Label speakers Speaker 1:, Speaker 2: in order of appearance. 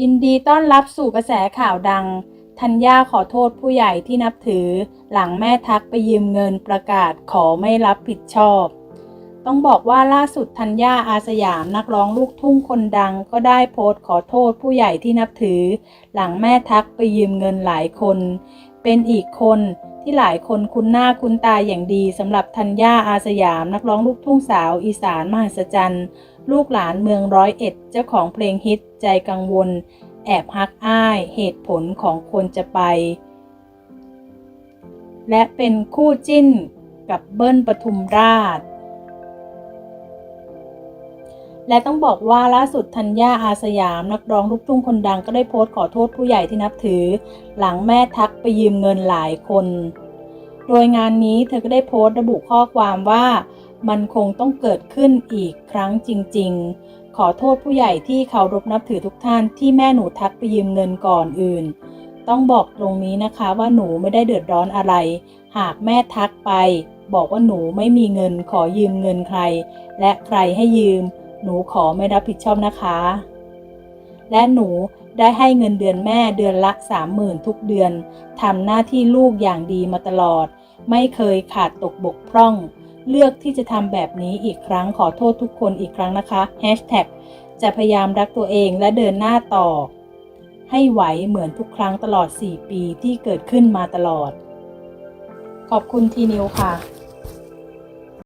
Speaker 1: ยินดีต้อนรับสู่กระแสข่าวดัง ธัญญาขอโทษผู้ใหญ่ที่นับถือ หลังแม่ทักไปยืมเงินประกาศขอไม่รับผิดชอบ ต้องบอกว่าล่าสุดธัญญาอาสยามนักร้องลูกทุ่งคนดังก็ได้โพสต์ขอโทษผู้ใหญ่ที่นับถือ หลังแม่ทักไปยืมเงินหลายคน เป็นอีกคนที่หลายคนคุ้นหน้าคุ้นตาอย่างดีสำหรับธัญญาอาสยามนักร้องลูกทุ่งสาวอีสานมหัศจรรย์ ลูกหลานเมืองร้อยเอ็ดเจ้าของเพลงฮิตใจกังวล แอบฮักอ้ายเหตุผลของคนจะไป และเป็นคู่จิ้นกับเบิ้ลปทุมราช และต้องบอกว่าล่าสุดธัญญาอาสยามนักร้องลูกทุ่งคนดังก็ได้โพสต์ขอโทษผู้ใหญ่ที่นับถือ หลังแม่ทักไปยืมเงินหลายคน โดยงานนี้เธอก็ได้โพสต์ระบุข้อความว่า มันคงต้องเกิดขึ้นอีกครั้งจริง ๆ ขอโทษผู้ใหญ่ที่เคารพนับถือทุกท่านที่แม่หนูทักไปยืมเงินก่อนอื่น ต้องบอกตรงนี้นะคะว่าหนูไม่ได้เดือดร้อนอะไร หากแม่ทักไป บอกว่าหนูไม่มีเงินขอยืมเงินใคร และใครให้ยืม หนูขอไม่รับผิดชอบนะคะ และหนูได้ให้เงินเดือนแม่เดือนละสามหมื่นทุกเดือนทำหน้าที่ลูกอย่างดีมาตลอด ไม่เคยขาดตกบกพร่อง เลือกที่จะทำแบบนี้อีกครั้งขอโทษทุกคนอีกครั้งนะคะ Hashtag จะพยายามรักตัวเองและเดินหน้าต่อ ให้ไหวเหมือนทุกครั้งตลอด 4 ปีที่เกิดขึ้นมาตลอด ขอบคุณทีนิวค่ะ